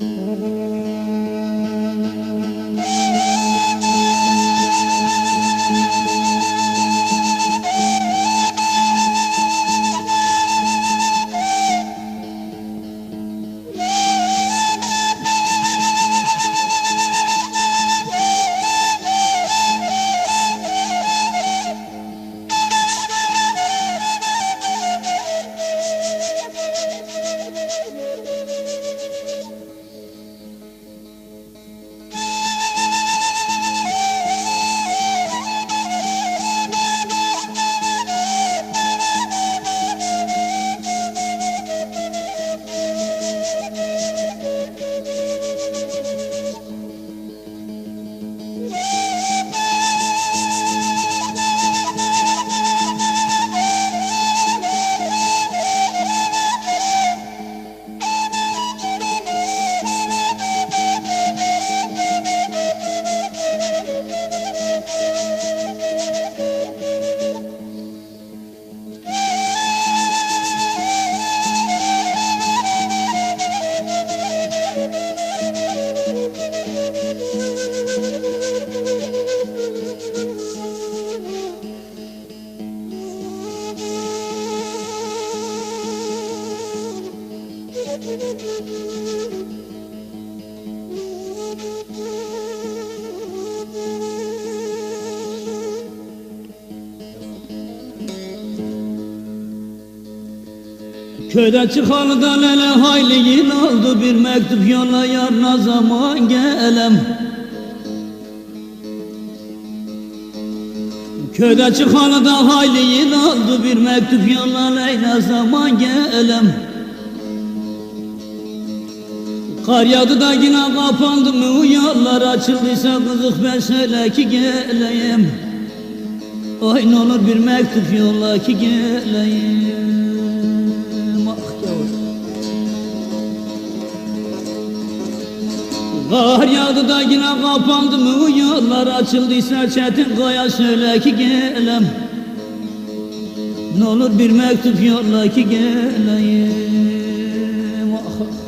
Mm-hmm. Köyde çıkalı da lele hayli yıl oldu. Bir mektup yolla yarına zaman gelem. Köyde çıkalı da hayli yıl oldu. Bir mektup yolla Leyla zaman gelem. Kar yağdı da yine kapandı mı? Yollar açıldıysa kızık ben söyle ki geleyim. Ay ne olur bir mektup yolla ki geleyim Kar yağdı da yine kapandı mı? Yollar açıldıysa çetin kaya söyle ki gelem. Ne olur bir mektup yolla ki geleyim. Ah, ah.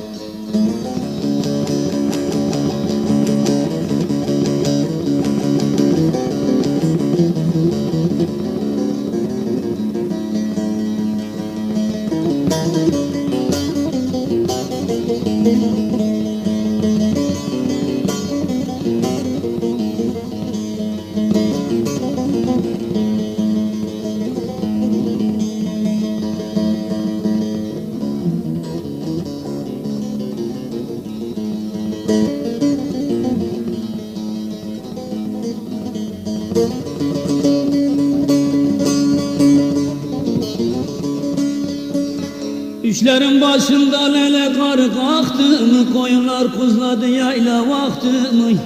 Üçlerin başında lele karı kalktı mı? Koyunlar kuzladı yayla vakti mi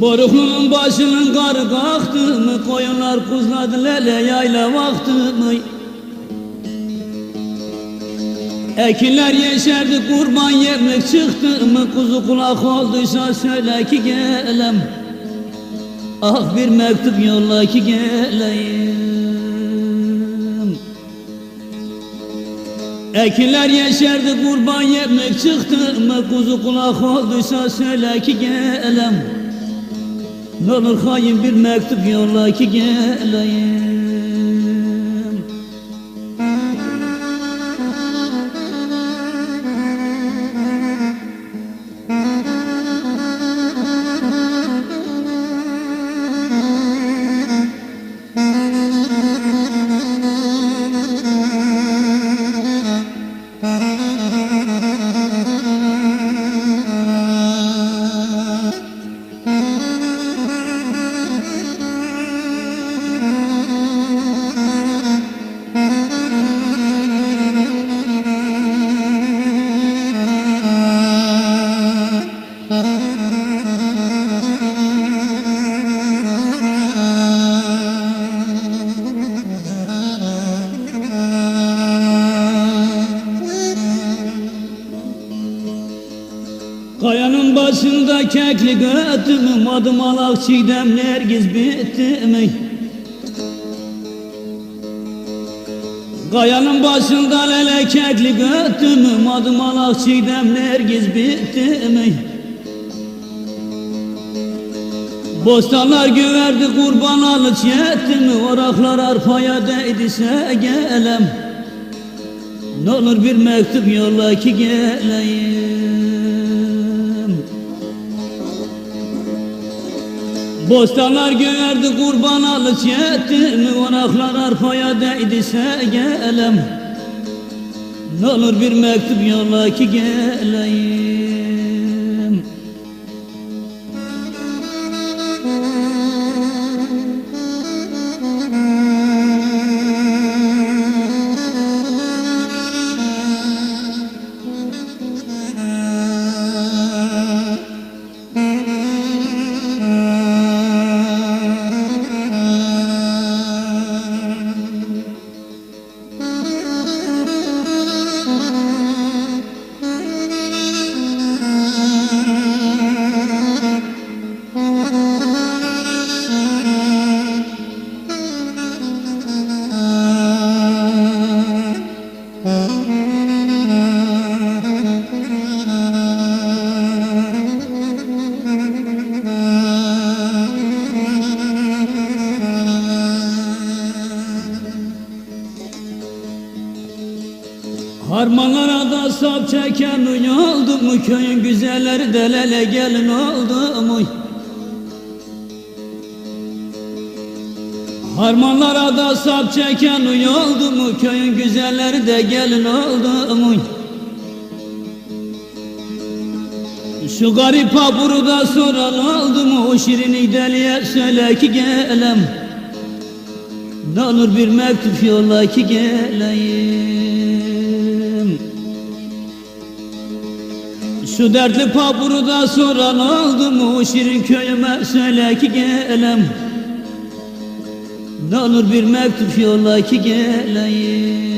Boruklunun başının karı kalktı mı? Koyunlar kuzladı lele yayla vakti mi Ekinler yeşerdi kurban yemek çıktı mı? Kuzu kulak olduysa söyle ki gelem. Ah bir mektup yolla ki geleyim Ekinler yeşerdi kurban yemek çıktı. Mı Kuzu kulak olduysa söyle ki gelem. Ne olur hain bir mektup yolla ki geleyim Kayanın başında kekli götümü Madım alak çiğdem nergiz bitti mi? Kayanın başında lele keklik öttü mü Madımalak çiğdem nergiz bitti mi? Bostanlar güverdi kurban alıç yetti mi Oraklar arpaya değdiyse gelem. Ne olur bir mektup yolla ki geleyim Bostanlar güverdi kurban alıç yetti mi Oraklar arpaya değdiyse gelem Ne olur bir mektup yolla ki geleyim Harmanlara da sap çeken uy oldu mu? Köyün güzelleri delele gelin oldu mu? Harmanlara da sap çeken uy oldu mu? Köyün güzelleri de gelin oldu mu? Şu garip haburu da soran oldu mu? O şirini deliye söyle ki gelem. Ne olur bir mektup yolla ki geleyim Şu dertli papuru da soran oldu mu şirin köyüme? Söyle ki gelem. Ne olur bir mektup yolla ki geleyim